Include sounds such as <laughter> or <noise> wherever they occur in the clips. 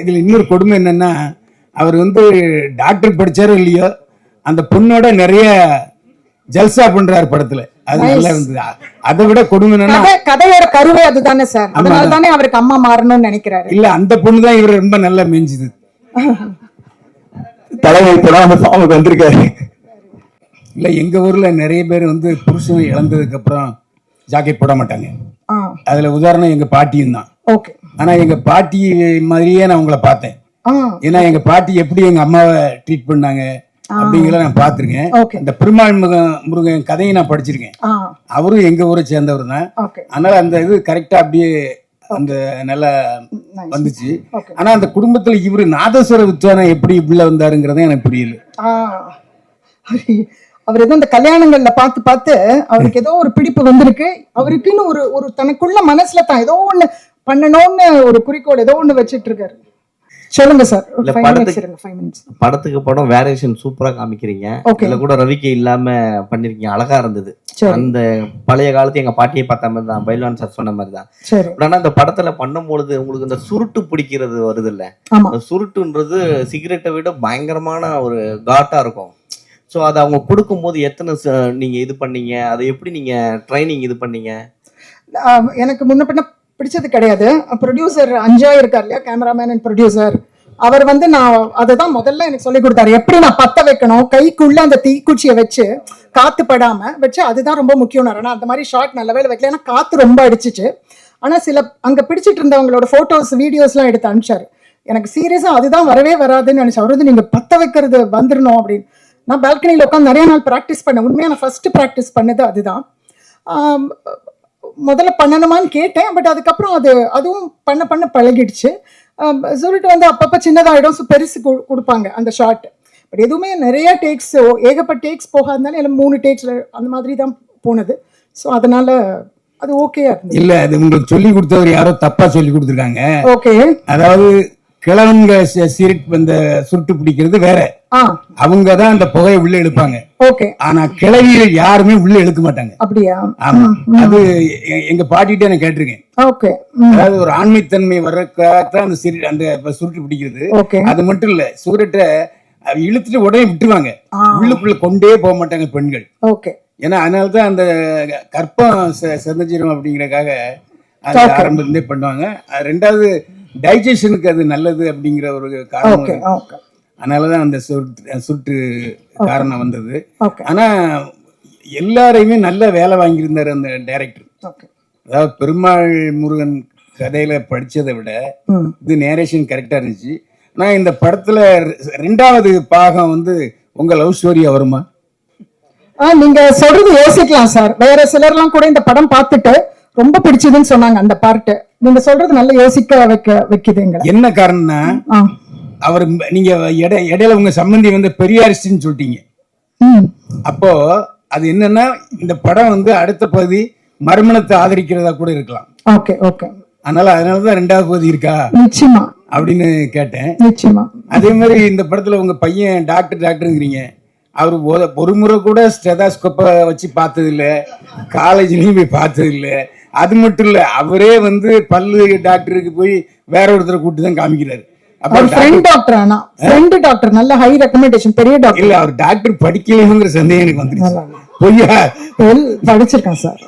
இதுல இன்னொரு கொடுமை என்னன்னா அவர் வந்து டாக்டர் படிச்சாரோ இல்லையோ அந்த பொண்ணோட நிறைய ஜல்சா பண்றாரு படத்துல. அது நல்லா இருந்தது. அதை விட கொடுமை என்னன்னா கதை கதையோட கருவே அதுதானே சார். அதனால தானே அவருக்கு அம்மா மாறணும்னு நினைக்கிறாரு. இல்ல அந்த பொண்ணு தான் இவர் ரொம்ப நல்லா மெஞ்சுது <laughs> தலைமை ஃபார்முக்கு வந்திருக்காரு. இல்ல எங்க ஊர்ல நிறைய பேர் வந்து புருஷன் இழந்ததுக்கு அப்புறம் ஜாக்கெட் போட மாட்டாங்க. அதுல உதாரணம் எங்க பாட்டியும் தான். ஓகே. ஆனா எங்க பாட்டி மாதிரியே நான் உங்களை பார்த்தேன். ஏன்னா எங்க பாட்டி எப்படி எங்க அம்மாவை ட்ரீட் பண்ணாங்க அப்படிங்கிறத நான் பார்த்திருக்கேன். Okay. இந்த பெருமாள் முருகன் முருகன் கதையை நான் படிச்சிருக்கேன். அவரும் எங்க ஊரை சேர்ந்தவர் தான். அதனால அந்த இது கரெக்டா அப்படியே அந்த நல்லா. வந்துச்சு. ஆனா அந்த குடும்பத்துல இவரு நாதஸ்வர வித்வானம் எப்படி உள்ள வந்தாருங்கிறத எனக்கு புரியல. அவர் ஏதோ இந்த கல்யாணங்கள்ல பார்த்து பார்த்து அவருக்கு ஏதோ ஒரு பிடிப்பு வந்திருக்கு. அவருக்குன்னு ஒரு ஒரு தனக்குள்ள மனசுல தான் ஏதோ ஒண்ணு பண்ணணும்னு ஒரு குறிக்கோள் ஏதோ ஒண்ணு வச்சிட்டு இருக்காரு சொல்லுங்க சார். படத்துக்கு- படம் வேரியேஷன் சூப்பரா காமிக்கிறீங்க. இதுல கூட ரவிக்கை இல்லாம பண்ணிருக்கீங்க அழகா இருந்தது. அந்த பழைய காலத்து எங்க பாட்டியை பார்த்த மாதிரி தான் பைல்வான் சார் சொன்ன மாதிரி தான். ஆனா இந்த படத்துல பண்ணும்பொழுது உங்களுக்கு இந்த சுருட்டு பிடிக்கிறது வருது இல்ல சுருட்டுன்றது சிகரெட்டை விட பயங்கரமான ஒரு காட்டா இருக்கும். சோ அதை அவங்க கொடுக்கும்போது எத்தனை நீங்க இது பண்ணீங்க? அதை எப்படி நீங்க ட்ரைனிங் இது பண்ணீங்க? எனக்கு முன்ன பின்ன பிடிச்சது கிடையாது. ப்ரொடியூசர் அஞ்சா இருக்கார் இல்லையா? கேமராமேன் அண்ட் ப்ரொடியூசர் அவர் வந்து நான் அதை தான் முதல்ல எனக்கு சொல்லி கொடுத்தாரு. எப்படி நான் பத்த வைக்கணும்? கைக்குள்ள அந்த தீக்குச்சியை வச்சு காத்து படாம வச்சு அதுதான் ரொம்ப முக்கியம் ஆனால் அந்த மாதிரி ஷார்ட் நல்ல வேலை வைக்கல. ஏன்னா காத்து ரொம்ப அடிச்சிச்சு. ஆனா சில அங்க பிடிச்சிட்டு இருந்தவங்களோட போட்டோஸ் வீடியோஸ்லாம் எடுத்து அனுப்பிச்சாரு. எனக்கு சீரியஸா அதுதான் வரவே வராதுன்னு நினைச்சேன். அவர் வந்து நீங்க பத்த வைக்கிறது வந்துடணும் அப்படின்னு. நான் பால்கனியில் உட்காந்து நிறைய நாள் ப்ராக்டிஸ் பண்ணேன். உண்மையாக நான் ஃபர்ஸ்ட் ப்ராக்டிஸ் பண்ணது அதுதான். முதல்ல பண்ணணுமான்னு கேட்டேன் பட் அதுக்கப்புறம் அது அதுவும் பண்ண பண்ண பழகிடுச்சு. சொல்லிட்டு வந்து அப்பப்போ சின்னதாகிடும் ஸோ பெருசு கொடுப்பாங்க அந்த ஷார்ட் பட் எதுவுமே நிறைய டேக்ஸ் ஏகப்பட்ட டேக்ஸ் போகாதனால எல்லாம் மூணு டேக்ஸில் அந்த மாதிரி தான் போனது. ஸோ அதனால அது ஓகேயா இருந்தது. இல்ல அது உங்களுக்கு சொல்லி கொடுத்தவர் யாரோ தப்பா சொல்லி கொடுத்துருக்காங்க. ஓகே அதாவது கிழவங்க சீரட் இந்த சுருட்டு பிடிக்கிறது வேற. அவங்க தான் அந்த புகையை உள்ள இழுப்பாங்க ஓகே. ஆனா கிழவிகள் யாருமே உள்ள இழுக்க மாட்டாங்க. அப்படியா? ஆமா. அது எங்க பாட்டிகிட்டே நான் கேட்டிருக்கேன். ஓகே. அதாவது ஒரு ஆண்மைத்தன்மை வர்றதுக்காகத்தான் அந்த சிறு அந்த சுருட்டு பிடிக்கிறது. அது மட்டும் இல்ல சூரட்டை இழுத்துட்டு உடனே விட்டுருவாங்க. உள்ளுக்குள்ள கொண்டே போக மாட்டாங்க பெண்கள். ஓகே. ஏன்னா அதனால தான் அந்த கற்பம் செதஞ்சிரும் அப்படிங்கறதுக்காக அது ஆரம்பத்திலே பண்ணுவாங்க. ரெண்டாவது டைஜஷனுக்கு அது நல்லது அப்படிங்கிற ஒரு காரணம் அதனாலதான் அந்த சுட்டு காரணம் வந்தது. ஆனா எல்லாரையுமே நல்ல வேலை வாங்கியிருந்தாரு அந்த டைரக்டர் அதாவது பெருமாள் முருகன் கதையில படிச்சதை விட இது நேரேஷன் கரெக்டா இருந்துச்சு. ஆனா இந்த படத்துல ரெண்டாவது பாகம் வந்து உங்க லவ் ஸ்டோரியா வருமா? ஆ நீங்க சொல்றது யோசிக்கலாம் சார். வேற சிலர்லாம் கூட இந்த படம் பார்த்துட்டு ரொம்ப பிடிச்சதுன்னு சொன்னாங்க அந்த பார்ட் நீங்க சொல்றது நல்லா யோசிக்க வைக்க வைக்குது எங்களை. என்ன காரணம்னா அவர் நீங்க இடை இடையில உங்க சம்பந்தி வந்து பெரியாரிஸ்ட்னு சொல்லிட்டீங்க. அப்போ அது என்னன்னா இந்த படம் வந்து அடுத்த பகுதி மறுமணத்தை ஆதரிக்கிறதா கூட இருக்கலாம். Okay okay. அதனால அதனாலதான் ரெண்டாவது பகுதி இருக்கா? நிச்சயமா. அப்படின்னு கேட்டேன். நிச்சயமா. அதே மாதிரி இந்த படத்துல உங்க பையன் டாக்டர் டாக்டருங்கிறீங்க. அவர் ஒரு- முறை கூட ஸ்டெதாஸ்கோப்பை வச்சு பார்த்தது இல்ல காலேஜ்லயும் போய் பார்த்தது இல்ல அது மட்டும் இல்ல அவரே வந்து பல்லு டாக்டருக்கு போய் வேற ஒருத்தரை கூட்டு தான் காமிக்கிறாரு. அவர் ஃப்ரெண்ட் டாக்டர் ஆனா. ஃப்ரெண்ட் டாக்டர் நல்ல ஹை ரெக்கமெண்டேஷன் பெரிய டாக்டர் இல்ல அவர் டாக்டர் படிக்கலைங்கிற சந்தேகம் எனக்கு வந்துருச்சு. பொய்யா? படிச்சிருக்கேன் சார்.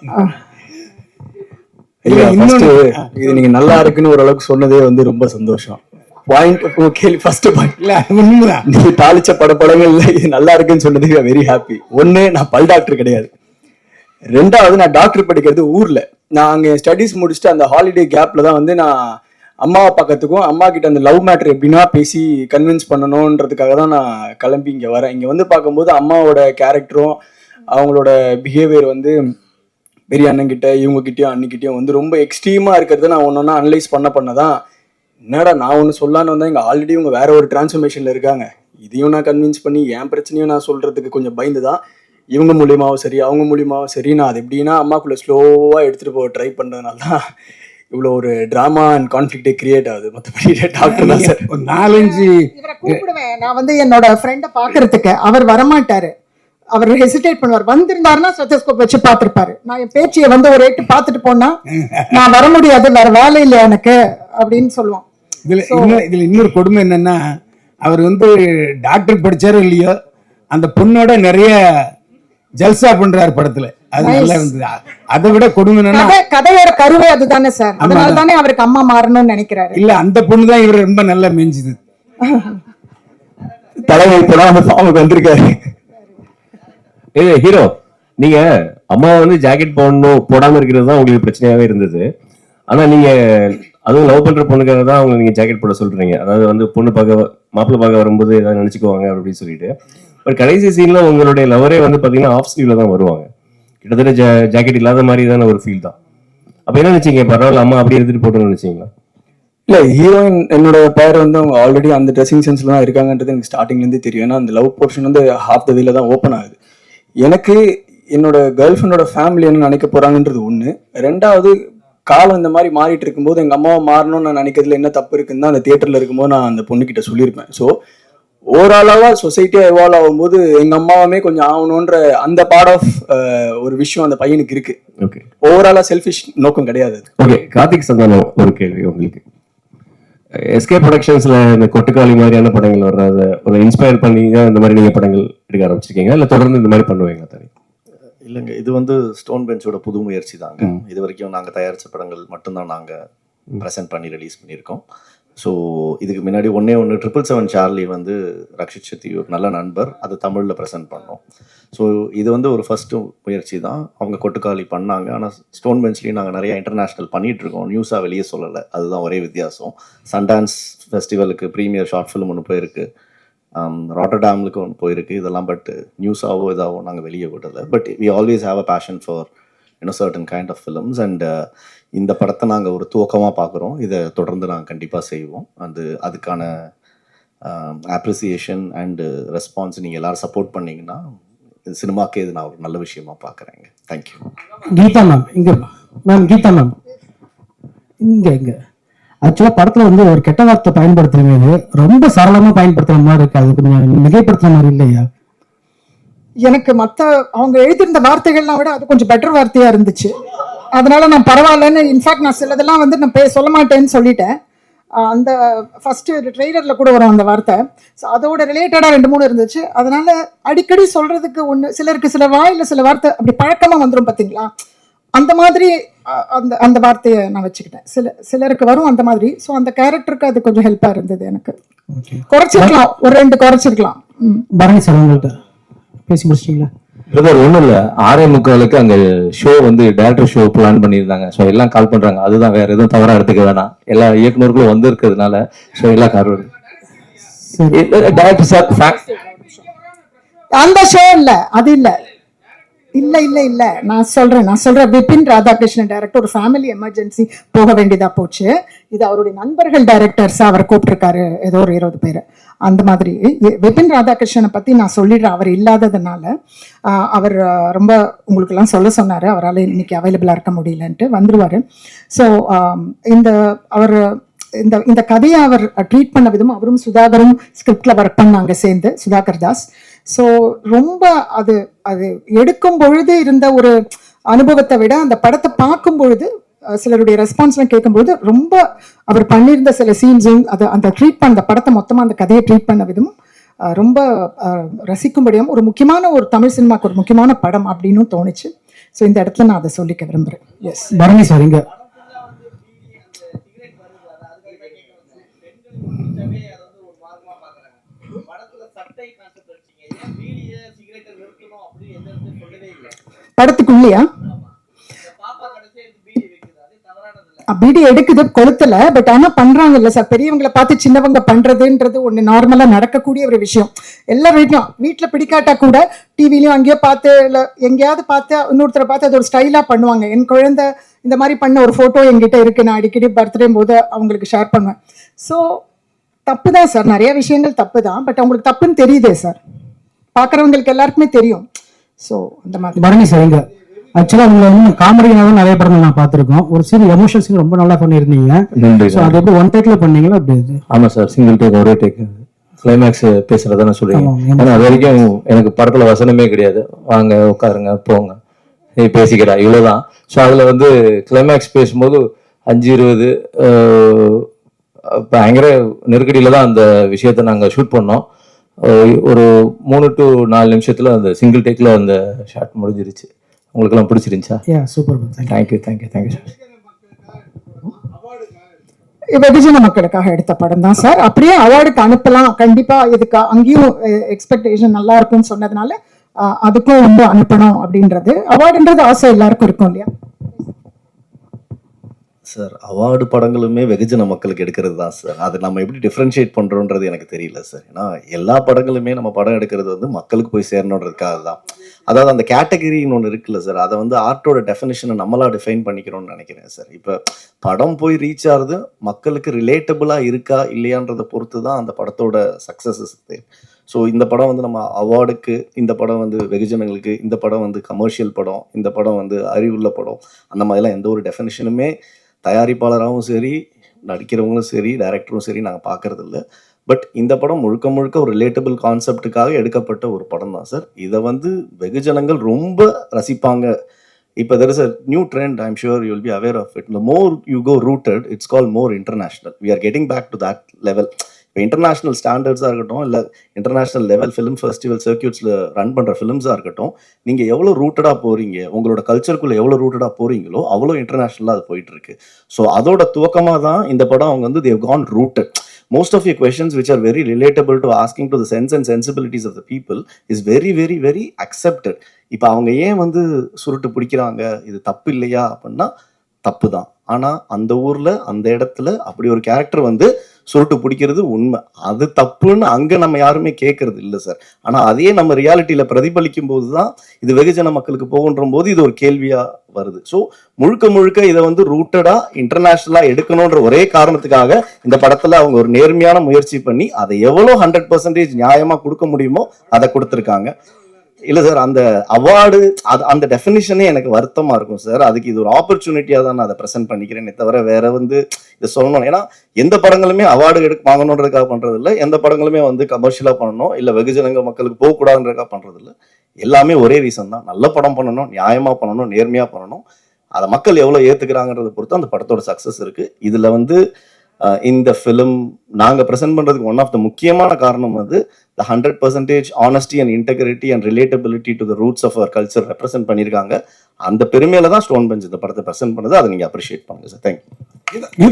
இல்ல இல்ல ஃபர்ஸ்ட் இன்னொன்னு இது நீங்க நல்லா இருக்குன்னு ஓரளவுக்கு சொன்னதே வந்து ரொம்ப சந்தோஷம். பாயிண்ட் கேள்வி ஃபர்ஸ்ட் பாயிண்ட் இல்ல அது உண்மைதான். நீங்க தாளிச்ச பட படங்கள்ல இது நல்லா இருக்குன்னு சொன்னதுக்கு வெரி ஹாப்பி ஒண்ணு நான் பல் டாக்டர் கிடையாது. ரெண்டாவது நான் டாக்டர் படிக்கிறது ஊர்ல. நான் அங்க ஸ்டடீஸ் முடிச்சுட்டு அந்த ஹாலிடே கேப்ல தான் வந்து நான் அம்மாவை பக்கத்துக்கும் அம்மா கிட்ட அந்த லவ் மேட்ரு எப்படின்னா பேசி கன்வின்ஸ் பண்ணணுன்றதுக்காக தான் நான் கிளம்பி இங்கே வரேன். இங்கே வந்து பார்க்கும்போது அம்மாவோட கேரக்டரும் அவங்களோட பிஹேவியர் வந்து பெரிய அண்ணன்கிட்ட இவங்ககிட்டயும் அண்ணிக்கிட்டயும் வந்து ரொம்ப எக்ஸ்ட்ரீமாக இருக்கிறத நான் ஒன்னொன்னா அனலைஸ் பண்ண பண்ணதான் என்னடா நான் ஒன்று சொல்லான்னு வந்தால் இங்கே ஆல்ரெடி இவங்க வேற ஒரு டிரான்ஸ்ஃபர்மேஷனில் இருக்காங்க. இதையும் நான் கன்வின்ஸ் பண்ணி என் பிரச்சனையும் நான் சொல்கிறதுக்கு கொஞ்சம் பயந்து தான் இவங்க மூலியமாகவும் சரி அவங்க மூலியமாகவும் சரி நான் அது எப்படின்னா அம்மாக்குள்ளே ஸ்லோவாக எடுத்துகிட்டு போக ட்ரை பண்ணுறதுனால தான் இவ்வளோ ஒரு டிராமா அண்ட் கான்ஃபிளிக்டே கிரியேட் ஆகுது. மற்றபடி டாக்டர் <laughs> தான் சார் ஒரு நாலஞ்சு கூப்பிடுவேன். நான் வந்து என்னோட ஃப்ரெண்டை பாக்குறதுக்கு அவர் வரமாட்டாரு. அவர் ஹெசிடேட் பண்ணுவார். வந்திருந்தாருன்னா ஸ்டெத்தோஸ்கோப் வச்சு பார்த்திருப்பாரு. நான் என் பேச்சியை வந்து ஒரு எட்டு பார்த்துட்டு போனா நான் வர முடியாது வேற வேலை இல்லை எனக்கு? அப்படின்னு சொல்லுவான். இதுல இன்னும் இதுல இன்னொரு கொடுமை என்னன்னா அவர் வந்து டாக்டர் படிச்சாரோ இல்லையோ அந்த பொண்ணோட நிறைய ஜல்சா பண்றாரு படத்துல. அது நல்லா இருந்தது. அதை விட கொடுமை கதையோட கருவே அதுதானே சார். அதனால தானே அவருக்கு அம்மா மாறணும்னு நினைக்கிறாரு. இல்ல அந்த பொண்ணு தான் இவர் ரொம்ப நல்லா மேய்ஞ்சுது <laughs> தலைவர் இப்பதான் அந்த வந்திருக்காரு. ஏ ஹீரோ நீங்க அம்மா வந்து ஜாக்கெட் போடணும் போடாம இருக்கிறது தான் உங்களுக்கு பிரச்சனையாவே இருந்தது. ஆனா நீங்க அதுவும் லவ் பண்ற பொண்ணுக்காக தான் அவங்க நீங்க ஜாக்கெட் போட சொல்றீங்க. அதாவது வந்து பொண்ணு பார்க்க மாப்பிள்ளை பார்க்க வரும்போது ஏதாவது நினைச்சுக்குவாங்க அப்படின்னு சொல்லிட்டு. பட் கடைசி சீன்ல உங்களுடைய லவரே வந்து பாத்தீங்கன்னா ஆஃப் ஸ்லீவ்ல தான் வருவாங்க. கிட்டத்தட்ட ஜாக்கெட் இல்லாத மாதிரி தானே ஒரு ஃபீல் தான். அப்போ என்ன நினைச்சீங்க? பரவாயில்ல அம்மா அப்படி எடுத்துகிட்டு போட்டோம்னு நினைச்சீங்களா? இல்லை ஹீரோயின் என்னோட பேர் வந்து அவங்க ஆல்ரெடி அந்த ட்ரெஸ்ஸிங் சென்ஸில் தான் இருக்காங்கன்றது எனக்கு ஸ்டார்டிங்லேருந்து தெரியும். ஏன்னா அந்த லவ் போர்ஷன் வந்து ஹாஃப் த வேல தான் ஓப்பன் ஆகுது. எனக்கு என்னோட கேர்ள் ஃப்ரெண்டோட ஃபேமிலி என்ன நினைக்க போகிறாங்கன்றது ஒன்று ரெண்டாவது காலம் இந்த மாதிரி மாறிட்டு இருக்கும்போது எங்கள் அம்மாவை மாறணும்னு நான் நினைக்கிறதுல என்ன தப்பு இருக்குன்னு தான் அந்த தேட்டரில் இருக்கும்போது நான் அந்த பொண்ணுக்கிட்ட சொல்லியிருப்பேன். ஸோ ஓவராலாவா சொசைட்டியா எவால்வ் ஆகும்போது எங்க அம்மாவுமே கொஞ்சம் ஆகணுன்ற அந்த பார்ட் ஆஃப் ஒரு விஷயம் அந்த பையனுக்கு இருக்கு. ஓகே ஓவராலா செல்ஃபிஷ் நோக்கம் கிடையாது. ஓகே கார்த்திக் சந்தானம் ஒரு கேள்வி உங்களுக்கு. எஸ்கே ப்ரொடக்ஷன்ஸ்ல இந்த கொட்டுக்காளி மாதிரியான படங்கள் வர்றத ஒரு இன்ஸ்பயர் பண்ணி தான் இந்த மாதிரி நீங்க படங்கள் எடுக்க ஆரம்பிச்சிருக்கீங்க இல்ல தொடர்ந்து இந்த மாதிரி பண்ணுவீங்க தனி? இல்லைங்க இது வந்து ஸ்டோன் பெஞ்சோட புது முயற்சி தாங்க. இது வரைக்கும் நாங்கள் தயாரித்த படங்கள் மட்டும்தான் நாங்கள் ப்ரெசென்ட் பண்ணி ரிலீஸ் பண்ணியிருக்கோம். ஸோ இதுக்கு முன்னாடி ஒன்றே ஒன்று ட்ரிபிள் செவன் சார்லி வந்து ரக்ஷித் செட்டி ஒரு நல்ல நண்பர். அது தமிழில் ப்ரெசென்ட் பண்ணோம். ஸோ இது வந்து ஒரு ஃபஸ்ட்டு முயற்சி தான் அவங்க கொட்டுக்காளி பண்ணாங்க. ஆனால் ஸ்டோன் பெஞ்ச்லேயும் நாங்கள் நிறையா இன்டர்நேஷ்னல் பண்ணிகிட்ருக்கோம் இருக்கோம் நியூஸாக வெளியே சொல்லலை. அதுதான் ஒரே வித்தியாசம். சன்டான்ஸ் ஃபெஸ்டிவலுக்கு ப்ரீமியர் ஷார்ட் ஃபிலிம் ஒன்று போயிருக்கு. Um, ராட்டர்டாம்லுக்கு ஒன்று போயிருக்கு. இதெல்லாம் பட் நியூஸாவோ இதாகவோ நாங்கள் வெளியே விடலை. But we always have a passion for you know certain kind of films and இந்த படத்தை நாங்கள் ஒரு துவக்கமாக பார்க்குறோம் இதை தொடர்ந்து நாங்கள் கண்டிப்பாக செய்வோம். அது அதுக்கான அப்ரிசியேஷன் அண்டு ரெஸ்பான்ஸ் நீங்கள் எல்லோரும் சப்போர்ட் பண்ணீங்கன்னா இது சினிமாக்கே இது நான் ஒரு நல்ல விஷயமா பார்க்குறேங்க தேங்க்யூ கீதா மேம் இங்கே மேம் கீதா மேம் இங்கே இங்கே. ஆக்சுவலாக படத்தில் வந்து ஒரு கெட்ட வார்த்தை மாதிரி ரொம்ப சரளமாக பயன்படுத்துகிற மாதிரி இருக்காது அது கொஞ்சம் மிகைப்படுத்துகிற மாதிரி இல்லையா? எனக்கு மத்த அவங்க எழுதியிருந்த வார்த்தைகள்லாம் விட அது கொஞ்சம் பெட்டர் வார்த்தையா இருந்துச்சு. அதனால நான் பரவாயில்லன்னு இன்ஃபேக்ட் நான் சிலதெல்லாம் வந்து நான் பே- சொல்ல மாட்டேன்னு சொல்லிட்டேன். அந்த ஃபர்ஸ்ட் ட்ரெய்லர்ல கூட வரும் அந்த வார்த்தை. ஸோ அதோட ரிலேட்டடா ரெண்டு மூணு இருந்துச்சு. அதனால அடிக்கடி சொல்றதுக்கு ஒன்று சிலருக்கு சில வாயில சில வார்த்தை அப்படி பழக்கமா வந்துரும் பாத்தீங்களா? அந்த மாதிரி அந்த அந்த வார்த்தையை நான் வச்சுக்கிட்டேன். சில சிலருக்கு வரும் அந்த மாதிரி. ஸோ அந்த கேரக்டருக்கு அது கொஞ்சம் ஹெல்ப்பா இருந்தது எனக்கு. குறைச்சிருக்கலாம். ஒரு ரெண்டு குறைச்சிருக்கலாம். பரணி சார் பேசி முடிச்சிட்டீங்களா? பிரதர் ஒண்ணும் இல்ல. ஆறே முக்காலுக்கு அங்க ஷோ வந்து டேரக்டர் ஷோ பிளான் பண்ணியிருந்தாங்க. ஸோ எல்லாம் கால் பண்றாங்க. அதுதான் வேற எதுவும் தவறா எடுத்துக்க வேணாம். எல்லா இயக்குனர்களும் வந்து இருக்கிறதுனால ஸோ எல்லாம் கார் டேரக்டர் சார் அந்த ஷோ இல்ல. அது இல்ல. இல்ல இல்ல இல்ல. நான் சொல்றேன். நான் சொல்றேன் விபின் ராதாகிருஷ்ணன் டைரக்டர் ஒரு ஃபேமிலி எமர்ஜென்சி போக வேண்டியதா போச்சு. இது அவருடைய நண்பர்கள் டைரக்டர்ஸ் அவர் கூப்பிட்டிருக்காரு. ஏதோ ஒரு இருபது பேர். அந்த மாதிரி. வெபின் விபின் ராதாகிருஷ்ணனை பற்றி நான் சொல்லிடுறேன் அவர் இல்லாததுனால அவர் ரொம்ப உங்களுக்கெல்லாம் சொல்ல சொன்னார். அவரால் இன்னைக்கு அவைலபிளாக இருக்க முடியலன்ட்டு வந்துடுவார் ஸோ இந்த அவர் இந்த இந்த கதையை அவர் ட்ரீட் பண்ண விதமும் அவரும் சுதாகரும் ஸ்கிரிப்டில் ஒர்க் பண்ணாங்க சேர்ந்து சுதாகர் தாஸ். ஸோ ரொம்ப அது அது எடுக்கும் பொழுது இருந்த ஒரு அனுபவத்தை விட அந்த படத்தை பார்க்கும் பொழுது சிலருடைய ரெஸ்பான்ஸ்லாம் கேட்கும்பொழுது ரொம்ப அவர் பண்ணியிருந்த சில சீன்ஸும் அது அந்த ட்ரீட் பண்ண அந்த படத்தை மொத்தமாக அந்த கதையை ட்ரீட் பண்ண விதமும் ரொம்ப அஹ், ரசிக்கும்படியும் ஒரு முக்கியமான ஒரு தமிழ் சினிமாக்கு ஒரு முக்கியமான படம் அப்படின்னு தோணுச்சு. ஸோ இந்த இடத்துல நான் அதை சொல்லிக்க விரும்புகிறேன் எஸ் பரணி சார் இங்க. படத்துக்குள்ளேயா? பீடி எடுக்குது கொளுத்தல. பட் ஆனா பண்றாங்கல்ல சார் பெரியவங்களை பார்த்து சின்னவங்க பண்றதுன்றது ஒண்ணு நார்மலா நடக்கக்கூடிய ஒரு விஷயம். எல்லா வீட்லயும் வீட்டுல பிடிக்காட்டா கூட டிவிலையும் அங்கேயோ பார்த்து இல்ல எங்கேயாவது பார்த்து இன்னொருத்தரை பார்த்து அது ஒரு ஸ்டைலா பண்ணுவாங்க. என் குழந்தை இந்த மாதிரி பண்ண ஒரு போட்டோ என்கிட்ட இருக்கு. நான் அடிக்கடி பர்த்டே போது அவங்களுக்கு ஷேர் பண்ணுவேன். ஸோ தப்பு தான் சார் நிறைய விஷயங்கள் தப்பு தான் பட் அவங்களுக்கு தப்புன்னு தெரியுதே சார் பார்க்குறவங்களுக்கு எல்லாருக்குமே தெரியும். ஸோ அந்த மாதிரி. பரணி ஆக்சுவலா உங்களை வந்து காமெடியாக நிறைய படங்கள் நான் பார்த்திருக்கோம். ஒரு சீன் எமோஷனல் சீன் ரொம்ப நல்லா பண்ணியிருந்தீங்க. ஸோ அது எப்படி ஒன் டேக்ல பண்ணீங்களா அப்படி ஆமா சார் சிங்கிள் டேக் ஒரே டேக் கிளைமேக்ஸ் பேசுறதானே சொல்றீங்க. ஆமா, ஆமா. ஏன்னா அது வரைக்கும் எனக்கு படத்துல வசனமே கிடையாது. வாங்க உட்காருங்க போங்க. நீ பேசிக்கிறா இவ்வளவுதான். ஸோ அதுல வந்து கிளைமேக்ஸ் பேசும்போது அஞ்சு இருபது பயங்கர நெருக்கடியில தான் அந்த விஷயத்தை நாங்கள் ஷூட் பண்ணோம். ஒரு மூணு டு நாலு நிமிஷத்துல அந்த சிங்கிள் டேக்ல அந்த ஷாட் முடிஞ்சிருச்சு. உங்களுக்கெல்லாம் பிடிச்சிருந்துச்சா? Yeah super thank you thank you thank you thank you sir வெகுஜன மக்களுக்காக எடுத்த படம் தான் சார் அப்படியே அவார்டுக்கு அனுப்பலாம். கண்டிப்பா இதுக்கு அங்கேயும் எக்ஸ்பெக்டேஷன் நல்லா இருக்கும்னு சொன்னதுனால அதுக்கும் வந்து அனுப்பணும் அப்படின்றது. அவார்டுன்றது ஆசை எல்லாருக்கும் இருக்கும் இல்லையா? சார் அவார்டு படங்களுமே வெகுஜன மக்களுக்கு எடுக்கிறது தான் சார். அதை நம்ம எப்படி டிஃப்ரென்ஷியேட் பண்ணுறோன்றது எனக்கு தெரியல சார். ஏன்னா எல்லா படங்களுமே நம்ம படம் எடுக்கிறது வந்து மக்களுக்கு போய் சேரணுன்றதுக்காக தான். அதாவது அந்த கேட்டகரின்னு ஒன்று இருக்குல்ல சார் அதை வந்து ஆர்ட்டோட டெஃபினேஷனை நம்மளா டிஃபைன் பண்ணிக்கிறோம்னு நினைக்கிறேன் சார். இப்போ படம் போய் ரீச் ஆகுது மக்களுக்கு ரிலேட்டபுளாக இருக்கா இல்லையான்றதை பொறுத்து தான் அந்த படத்தோட சக்ஸஸஸ் ஸோ இந்த படம் வந்து நம்ம அவார்டுக்கு இந்த படம் வந்து வெகுஜனங்களுக்கு இந்த படம் வந்து கமர்ஷியல் படம் இந்த படம் வந்து அறிவுள்ள படம் அந்த மாதிரிலாம் எந்த ஒரு டெஃபினேஷனுமே தயாரிப்பாளராகவும் சரி நடிக்கிறவங்களும் சரி டைரக்டரும் சரி நாங்கள் பார்க்கறது பட் இந்த படம் முழுக்க முழுக்க ஒரு ரிலேட்டபிள் கான்செப்டுக்காக எடுக்கப்பட்ட ஒரு படம் தான் சார் இதை வந்து வெகுஜனங்கள் ரொம்ப ரசிப்பாங்க. இப்போ there is a new trend I'm sure you will be aware of it இந்த more you go rooted it's all more international we are getting back to that level இப்போ இன்டர்நேஷ்னல் ஸ்டாண்டர்ட்ஸாக இருக்கட்டும் இல்லை இன்டர்நேஷனல் லெவல் ஃபிலிம் ஃபெஸ்டிவல் சர்க்கியூட்ஸில் run பண்ணுற ஃபிலிம்ஸாக இருக்கட்டும் நீங்கள் எவ்வளோ ரூட்டடாக போகிறீங்க உங்களோட கல்ச்சருக்குள்ளே எவ்வளோ ரூட்டடாக போகிறீங்களோ அவ்வளோ இன்டர்நேஷ்னலாக அது போயிட்டுருக்கு ஸோ அதோட துவக்கமாக தான் இந்த படம் அவங்க வந்து they've gone rooted most of you questions which are very relatable to asking to the sense and sensibilities of the people is very very very accepted இப்போ அவங்க ஏன் வந்து சுருட்டு பிடிக்கிறாங்க இது தப்பு இல்லையா அப்படின்னா தப்பு தான். ஆனால் அந்த ஊரில் அந்த இடத்துல அப்படி ஒரு கேரக்டர் வந்து சுருட்டு பிடிக்கிறது உண்மை. அது தப்புன்னு அங்க நம்ம யாருமே கேட்கறது இல்லை சார் ஆனா அதே நம்ம ரியாலிட்டியில பிரதிபலிக்கும் போது தான் இது வெகுஜன மக்களுக்கு போகுன்ற போது இது ஒரு கேள்வியா வருது. ஸோ முழுக்க முழுக்க இதை வந்து ரூட்டடா இன்டர்நேஷனலா எடுக்கணுன்ற ஒரே காரணத்துக்காக இந்த படத்துல அவங்க ஒரு நேர்மையான முயற்சி பண்ணி அதை எவ்வளவு ஹண்ட்ரட் பர்சன்டேஜ் நியாயமா கொடுக்க முடியுமோ அதை கொடுத்துருக்காங்க. இல்ல சார் அந்த அவார்டு அது அந்த டெஃபினிஷனே எனக்கு வருத்தமா இருக்கும் சார். அதுக்கு இது ஒரு ஆப்பர்ச்சுனிட்டியா தான் நான் அதை ப்ரெசென்ட் பண்ணிக்கிறேனே தவிர வேற வந்து இதை சொல்லணும். ஏன்னா எந்த படங்களுமே அவார்டு எடுக்க வாங்கணுன்றதுக்காக பண்றது இல்லை எந்த படங்களுமே வந்து கமர்ஷியலா பண்ணணும். இல்ல வெகுஜனங்க மக்களுக்கு போகக்கூடாதுன்றதுக்காக பண்றது இல்லை எல்லாமே ஒரே ரீசன் தான். நல்ல படம் பண்ணணும் நியாயமா பண்ணணும் நேர்மையா பண்ணணும். அதை மக்கள் எவ்வளவு ஏத்துக்கிறாங்கன்றதை பொறுத்து அந்த படத்தோட சக்சஸ் இருக்கு. இதுல வந்து இந்த ஃபிலிம் நாங்க ப்ரெசென்ட் பண்றதுக்கு ஒன் ஆஃப் த முக்கியமான காரணம் வந்து the hundred percentage honesty and integrity and relatability to the roots of our culture represent பண்ணியிருக்காங்க. அந்த பெருமையில தான் ஸ்டோன் பெஞ்ச் இந்த படத்தை ப்ரெசென்ட் பண்ணுது. அதை நீங்க அப்ரிஷியேட் பண்ணுங்க சார் தேங்க்யூ